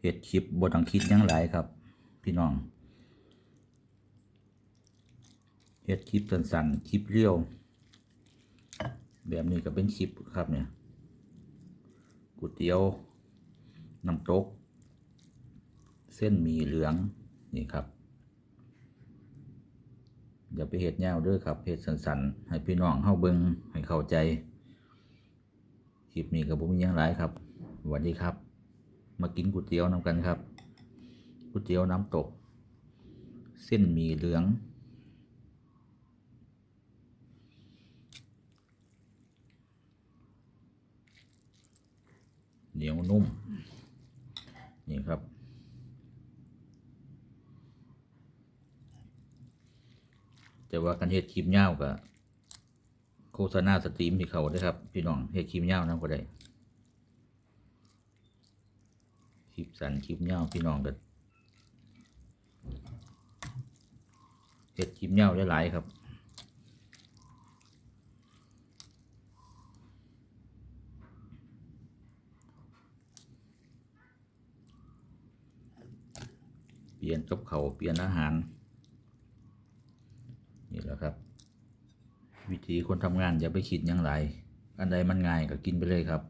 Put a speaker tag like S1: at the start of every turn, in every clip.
S1: เฮ็ดคลิปบ่ต้องคิดยังหลายครับ พี่น้องเฮ็ดคลิปสั้นๆคลิปเรียว แบบนี้ก็เป็นคลิปครับเนี่ยก๋วยเตี๋ยวน้ำตก เส้นหมี่เหลืองนี่ครับอย่าไปเฮ็ดยาวด้อครับเฮ็ดสั้นๆ ให้พี่น้องเฮาเบิงให้เข้าใจ คลิปนี้ก็บ่มีหยังหลายครับสวัสดีครับ มากินก๋วยเตี๋ยวน้ำกันครับก๋วยเตี๋ยวน้ำตก เส้นหมี่เหลือง เหนียวนุ่ม นี่ครับ แต่ว่าการเฮ็ดคลิปยาวก็โฆษณาสตรีมที่เขาเด้ครับ พี่น้องเฮ็ดคลิปยาวนํก็ได้ ค ลิปสันคลิปยาพี่น้องก็เฮ็ดคลิปยาวหลายๆครับเปลี่ยนกับเขาเปลี่ยนอาหาร นี่แหละครับ วิธีคนทำงานอย่าไปคิดยังไรอันใดมันง่ายก็กินไปเลยครับ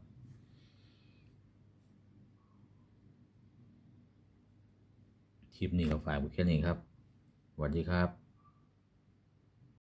S1: คลิปนี้ก็ฝากไว้แค่นี้ครับสวัสดีครับ